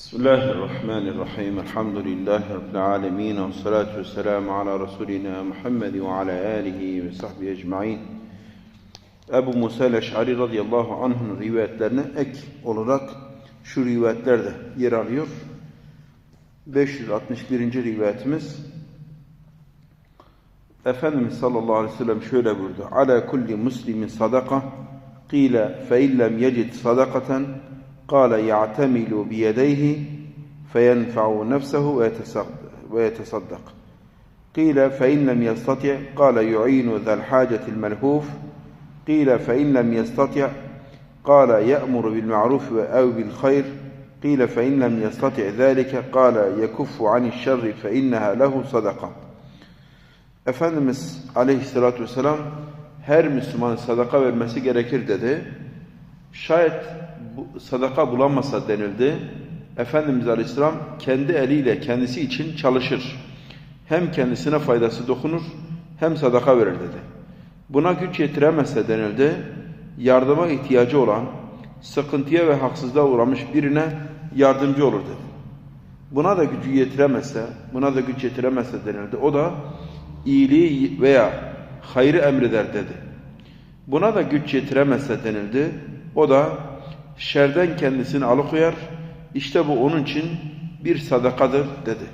بسم الله الرحمن الرحيم الحمد لله رب العالمين والصلاة والسلام على رسولنا محمد وعلى آله ve sahbihi ecmain. Ebu Musa el-Eş'ari radıyallahu anh'ın rivayetlerine ek olarak şu rivayetler de yer alıyor. 561. rivayetimiz Efendimiz sallallahu aleyhi ve sellem şöyle buyurdu. Ala kulli muslimin sadaka qila fe illem yecid sadakaten قال يعتمل بيديه فينفع نفسه ويتصدق. قيل فإن لم يستطع قال يعين ذا الحاجة الملهوف. قيل فإن لم يستطع قال يأمر بالمعروف أو بالخير. قيل فإن لم يستطع ذلك قال يكف عن الشر فإنها له صدقة. Efendimiz aleyhissalatü vesselam her Müslümanın sadaka vermesi gerekir dedi. Şayet sadaka bulamasa denildi. Efendimiz Aleyhisselam kendi eliyle kendisi için çalışır. Hem kendisine faydası dokunur hem sadaka verir dedi. Buna güç yetiremezse denildi. Yardıma ihtiyacı olan, sıkıntıya ve haksızlığa uğramış birine yardımcı olur dedi. Buna da gücü yetiremezse, buna da güç yetiremezse denildi. O da iyiliği veya hayrı emreder dedi. Buna da güç yetiremezse denildi. O da şerden kendisini alıkoyar. İşte bu onun için bir sadakadır dedi.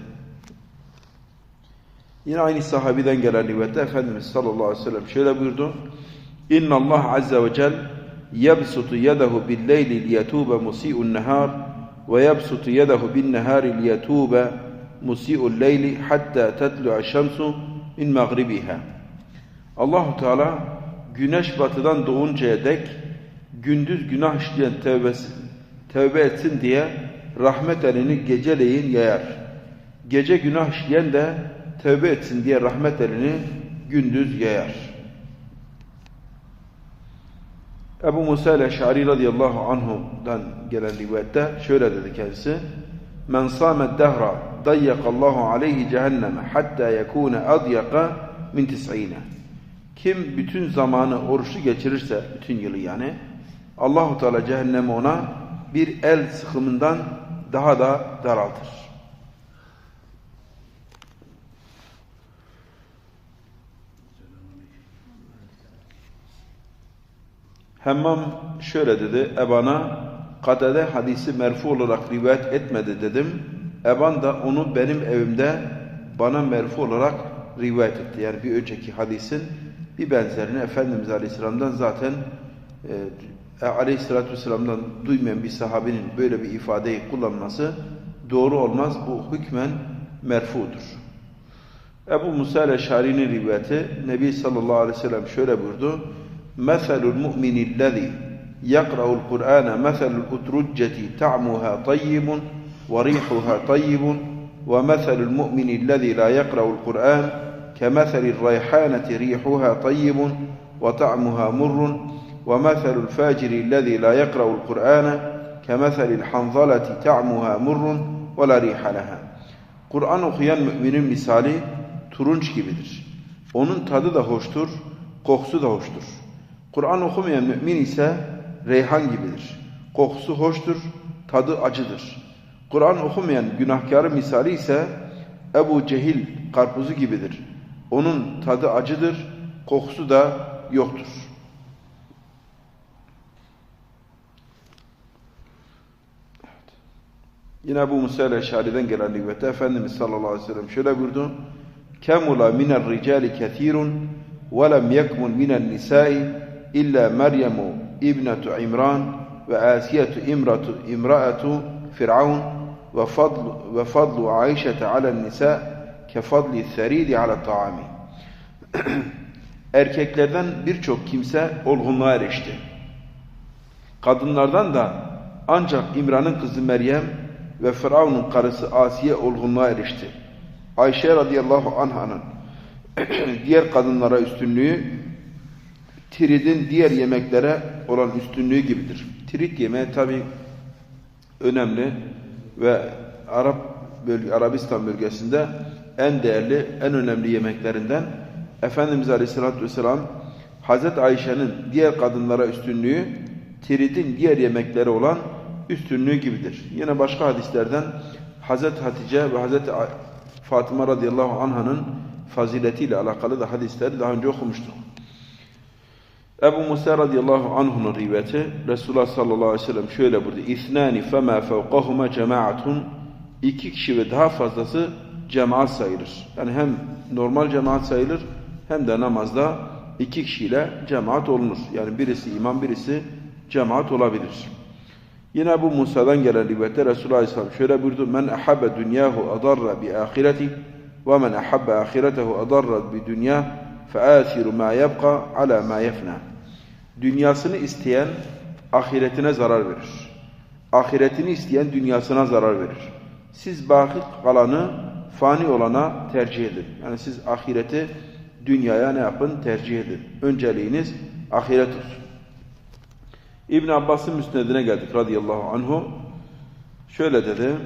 Yine aynı sahabiden gelen rivayette Efendimiz sallallahu aleyhi ve sellem şöyle buyurdu. İnna Allah azze ve cel yebsutu yedahu bil leyli liyetube musi'un nehar ve yebsutu yedahu bin nehari liyetube musi'ul leyli hatta tetlu'a şemsu min mağribiha. Allahu Teala güneş batıdan doğuncaya dek gündüz günah işleyen tevbesi, tevbe etsin diye rahmet elini geceleyin yayar. Gece günah işleyen de tevbe etsin diye rahmet elini gündüz yayar. Ebu Musa el-Eş'ari radıyallahu anhu'dan gelen rivayette şöyle dedi kendisi. Men sâmed dehra dayyakallahu aleyhi cehenneme hatta yekûne adyaka min tis'ine. Kim bütün zamanı oruçlu geçirirse, bütün yılı yani, Allahu Teala cehennemi ona bir el sıkımından daha da daraltır. Hemmam şöyle dedi, Eban'a Kadede hadisi merfu olarak rivayet etmedi dedim. Eban da onu benim evimde bana merfu olarak rivayet etti. Yani bir önceki hadisin bir benzerini Efendimiz Aleyhisselam'dan zaten e, Aleyhisselatü Vesselam'dan duymayan bir sahabenin böyle bir ifadeyi kullanması doğru olmaz. Bu hükmen merfudur. Ebu Musa el-Eşari'nin rivayeti Nebi sallallahu aleyhi ve sellem şöyle buyurdu. مَثَلُ الْمُؤْمِنِ الَّذِي يَقْرَأُ الْقُرْآنَ مَثَلُ الْاُتْرُجَّةِ تَعْمُهَا طَيِّبٌ وَرِيحُهَا طَيِّبٌ وَمَثَلُ الْمُؤْمِنِ الَّذِي لَا يَقْرَأُ الْقُرْآنَ كمثل الريحانة ريحها طيب وطعمها مر ومثل الفاجر الذي لا يقرأ القرآن كمثل الحنظلة طعمها مر ولا ريح لها Kur'an okuyan müminin misali turunç gibidir. Onun tadı da hoştur, kokusu da hoştur. Kur'an okumayan mümin ise reyhan gibidir. Kokusu hoştur, tadı acıdır. Kur'an okumayan günahkarı misali ise Ebu Cehil karpuzu gibidir. Onun tadı acıdır, kokusu da yoktur. Yine Ebu Musa el-Eşari'den gelen rivayette Efendimiz sallallahu aleyhi ve sellem şöyle buyurdu. Kemula minel ricali kethirun ve lem yekmun minel nisai illa Meryemu ibnetu İmran ve Asiyetu imratu imraatu Firavun ve fadlu ve fadlu Ayşe alen nisa taami. Erkeklerden birçok kimse olgunluğa erişti. Kadınlardan da ancak İmran'ın kızı Meryem ve Firavun'un karısı Asiye olgunluğa erişti. Ayşe radıyallahu anh'ın diğer kadınlara üstünlüğü tiridin diğer yemeklere olan üstünlüğü gibidir. Tirit yemeği tabi önemli ve Arap bölge, Arabistan bölgesinde en değerli, en önemli yemeklerinden Efendimiz Aleyhisselatü Vesselam Hazreti Ayşe'nin diğer kadınlara üstünlüğü tiridin diğer yemekleri olan üstünlüğü gibidir. Yine başka hadislerden Hazreti Hatice ve Hazreti Fatıma radıyallahu anh'ın faziletiyle alakalı da hadisleri daha önce okumuştuk. Ebu Musa radıyallahu anh'ın rivayeti Resulullah sallallahu aleyhi ve sellem şöyle buyurdu. İthnani fema fevqahuma cemaatun iki kişi ve daha fazlası cemaat sayılır. Yani hem normal cemaat sayılır hem de namazda iki kişiyle cemaat olunur. Yani birisi imam birisi cemaat olabilir. Yine bu Musa'dan gelen rivayette Resulullah Aleyhisselam şöyle buyurdu. Men ahabbe dünyahu adarra bi ahireti ve men ahabbe ahiretehu adarra bi dünya feâsiru ma yebqa ala ma yefna. Dünyasını isteyen ahiretine zarar verir. Ahiretini isteyen dünyasına zarar verir. Siz baki kalanı fani olana tercih edin. Yani siz ahireti dünyaya ne yapın? Tercih edin. Önceliğiniz ahiret olsun. İbn Abbas'ın müsnedine geldik radıyallahu anhu. Şöyle dedi.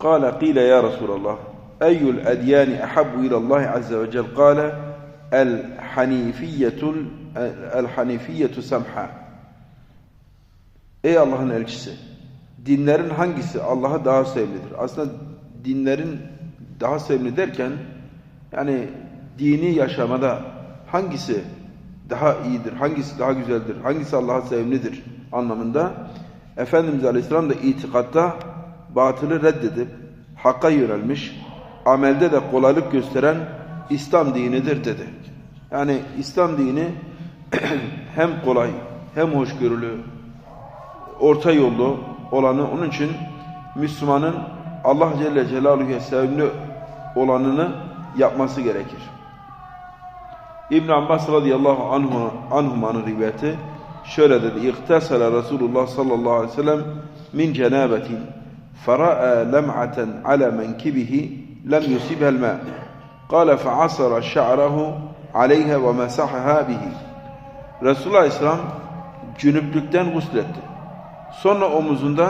قال قيل يا رسول الله أي الأديان أحب إلى الله عز وجل قال الحنيفية الحنيفية سمحة Ey Allah'ın elçisi dinlerin hangisi Allah'a daha sevimlidir? Aslında dinlerin daha sevimli derken yani dini yaşamada hangisi daha iyidir, hangisi daha güzeldir, hangisi Allah'a sevimlidir anlamında Efendimiz Aleyhisselam da itikatta batılı reddedip hakka yönelmiş, amelde de kolaylık gösteren İslam dinidir dedi. Yani İslam dini hem kolay, hem hoşgörülü, orta yollu olanı onun için Müslümanın Allah Celle Celaluhu'ya sevimli olanını yapması gerekir. İbn Abbas radıyallahu anhu anhumanın rivayeti şöyle dedi. İhtasala Resulullah sallallahu aleyhi ve sellem min cenabetin fera'a lem'aten ala menkibihi lem yusibha al-ma. Qala fa'asara şa'rahu aleyha ve mesahaha bihi. Resulullah aleyhisselam cünüplükten gusletti. Sonra omuzunda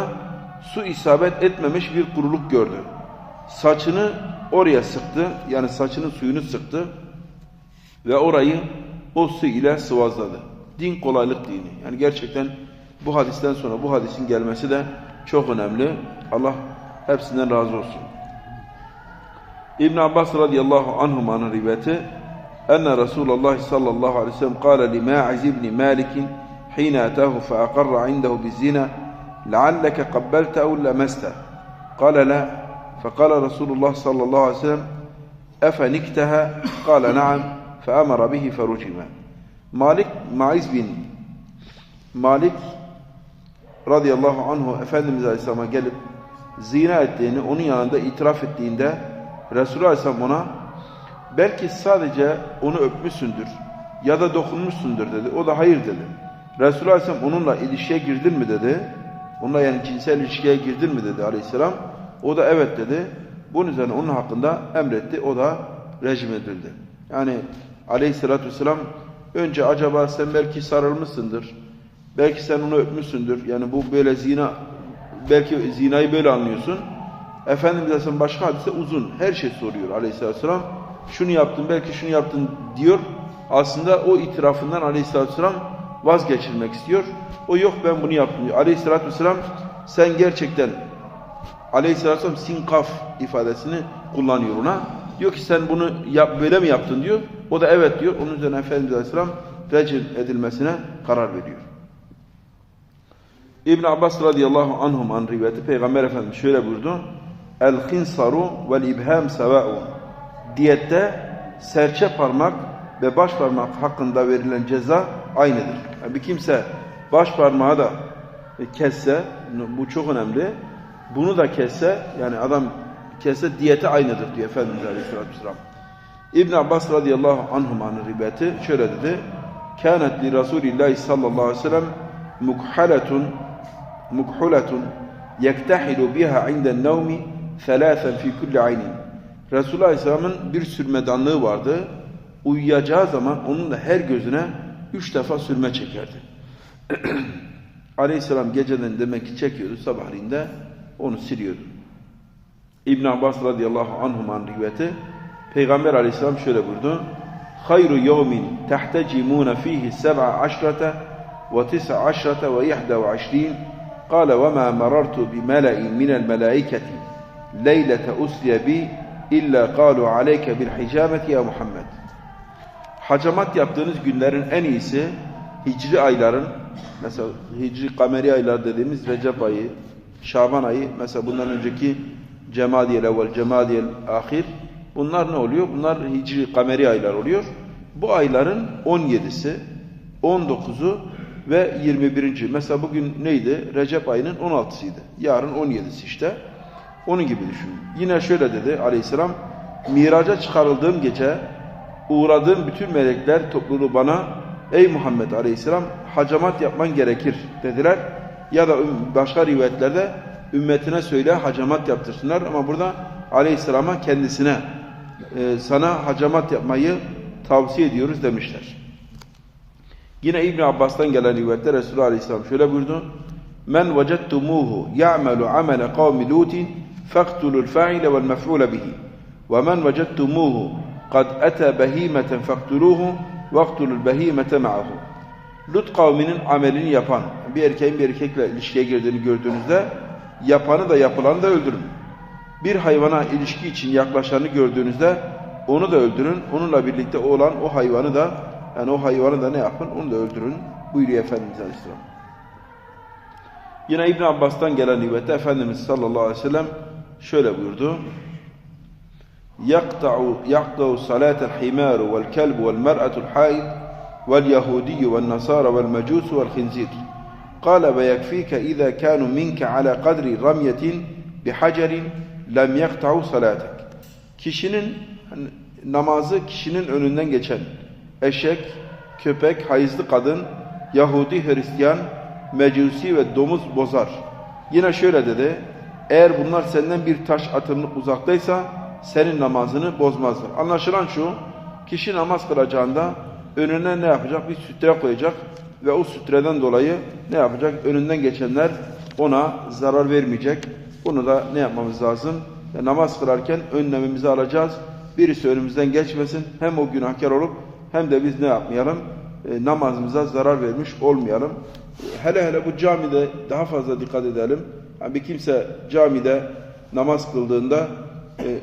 su isabet etmemiş bir kuruluk gördü. Saçını oraya sıktı. Yani saçının suyunu sıktı. Ve orayı o su ile sıvazladı. Din kolaylık dini. Yani gerçekten bu hadisten sonra bu hadisin gelmesi de çok önemli. Allah hepsinden razı olsun. İbn Abbas radıyallahu anhumanın rivayeti enne Resulullah sallallahu aleyhi ve sellem kâle li Ma'iz ibn Malik حين أتاه فأقر عنده بالزنا لعلك قبلت أو لمست قال لا فقال رسول الله صلى الله عليه وسلم أفنكتها قال نعم فأمر به فرجم Malik Maiz bin Malik radıyallahu anhu Efendimiz Aleyhisselam'a gelip zina ettiğini onun yanında itiraf ettiğinde Resulullah Aleyhisselam ona belki sadece onu öpmüşsündür ya da dokunmuşsundur dedi. O da hayır dedi. Resulullah Aleyhisselam onunla ilişkiye girdin mi dedi. Onunla yani cinsel ilişkiye girdin mi dedi Aleyhisselam. O da evet dedi. Bunun üzerine onun hakkında emretti. O da rejim edildi. Yani Aleyhisselatü Vesselam önce acaba sen belki sarılmışsındır. Belki sen onu öpmüşsündür. Yani bu böyle zina belki zinayı böyle anlıyorsun. Efendimiz Aleyhisselam başka hadise uzun. Her şey soruyor Aleyhisselatü Vesselam. Şunu yaptın belki şunu yaptın diyor. Aslında o itirafından Aleyhisselatü Vesselam vazgeçirmek istiyor. O yok ben bunu yaptım diyor. Aleyhisselatü Vesselam sen gerçekten Aleyhisselatü Vesselam sinkaf ifadesini kullanıyor ona. Diyor ki sen bunu yap, böyle mi yaptın diyor. O da evet diyor. Onun üzerine Efendimiz Aleyhisselam recil edilmesine karar veriyor. İbn Abbas radıyallahu anhum an rivayeti Peygamber Efendimiz şöyle buyurdu. El khinsaru vel ibham seva'u. Diyette serçe parmak ve baş parmak hakkında verilen ceza aynıdır. Yani bir kimse baş parmağı da kesse, bu çok önemli. Bunu da kesse, yani adam kesse diyeti aynıdır diyor Efendimiz Aleyhisselatü Vesselam. İbn Abbas radıyallahu anhumanın rivayeti şöyle dedi. Kânet li Resulillahi sallallahu aleyhi ve sellem mukhaletun mukhuletun yektahilu biha inden nevmi thelâfen fi kulli aynin. Resulullah Aleyhisselam'ın bir sürmedanlığı vardı. Uyuyacağı zaman onun da her gözüne üç defa sürme çekerdi. Aleyhisselam geceden demek ki çekiyordu, sabahleyin de onu siliyordu. İbn Abbas radıyallahu anhuman rivayeti Peygamber aleyhisselam şöyle buyurdu. Hayru yevmin tehtecimûne fihi seb'a aşrate ve tis'a aşrate ve yehde ve aşrin. Kale ve ma merartu bi mele'in minel melaiketi leylete usliye bi illa kalu aleyke bil hicameti ya Muhammed. Hacamat yaptığınız günlerin en iyisi hicri ayların mesela hicri kameri aylar dediğimiz Recep ayı, Şaban ayı mesela bundan önceki Cemadiyel evvel, Cemadiyel ahir bunlar ne oluyor? Bunlar hicri kameri aylar oluyor. Bu ayların 17'si, 19'u ve 21. Mesela bugün neydi? Recep ayının 16'sıydı. Yarın 17'si işte. Onun gibi düşün. Yine şöyle dedi aleyhisselam. Miraca çıkarıldığım gece uğradığım bütün melekler topluluğu bana ey Muhammed aleyhisselam hacamat yapman gerekir dediler. Ya da başka rivayetlerde ümmetine söyle hacamat yaptırsınlar. Ama burada aleyhisselama kendisine e, sana hacamat yapmayı tavsiye ediyoruz demişler. Yine İbn Abbas'tan gelen rivayette Resulullah Aleyhisselam şöyle buyurdu. Men vecettumuhu ya'melu amele kavmi lutin faktulul fa'ile vel mef'ule bihi. Ve men vecettumuhu kad ete behimeten faktuluhu vaktulul behimete ma'ahu. Lut kavminin amelini yapan, bir erkeğin bir erkekle ilişkiye girdiğini gördüğünüzde yapanı da yapılanı da öldürün. Bir hayvana ilişki için yaklaşanı gördüğünüzde onu da öldürün. Onunla birlikte olan o hayvanı da yani o hayvanı da ne yapın? Onu da öldürün. Buyuruyor Efendimiz Aleyhisselam. Yine İbn Abbas'tan gelen rivayette Efendimiz sallallahu aleyhi ve sellem şöyle buyurdu. يقطع يقطع صلاة الحمار والكلب والمرأة الحائض واليهودي والنصارى والمجوس والخنزير قال ويكفيك إذا كانوا منك على قدر رمية بحجر lem yaktau salatek. Kişinin hani, namazı kişinin önünden geçen eşek, köpek, hayızlı kadın, Yahudi, Hristiyan, Mecusi ve domuz bozar. Yine şöyle dedi. Eğer bunlar senden bir taş atımlık uzaktaysa senin namazını bozmazlar. Anlaşılan şu, kişi namaz kılacağında önüne ne yapacak? Bir sütre koyacak ve o sütreden dolayı ne yapacak? Önünden geçenler ona zarar vermeyecek. Bunu da ne yapmamız lazım? E, namaz kılarken önlemimizi alacağız. Birisi önümüzden geçmesin. Hem o günahkar olup hem de biz ne yapmayalım? E, namazımıza zarar vermiş olmayalım. Hele hele bu camide daha fazla dikkat edelim. Yani bir kimse camide namaz kıldığında e,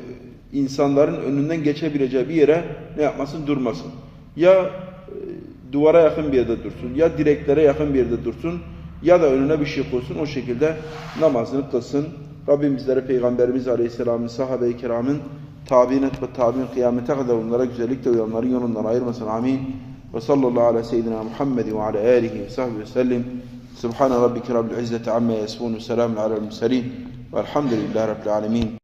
insanların önünden geçebileceği bir yere ne yapmasın? Durmasın. Ya e, duvara yakın bir yerde dursun, ya direklere yakın bir yerde dursun, ya da önüne bir şey koysun, o şekilde namazını kılsın. Rabbim bizlere Peygamberimiz Aleyhisselam'ın, sahabe-i kiramın, tabiinet ve tabi'in kıyamete kadar onlara güzellikle uyanların yolundan ayırmasın. Amin. Ve sallallahu ala seyyidina Muhammed ve ala alihi ve sahbihi ve sellim. Subhane rabbike rabbil izzeti amma yasifun ve selamun alel murselin. Velhamdülillahi rabbil alemin.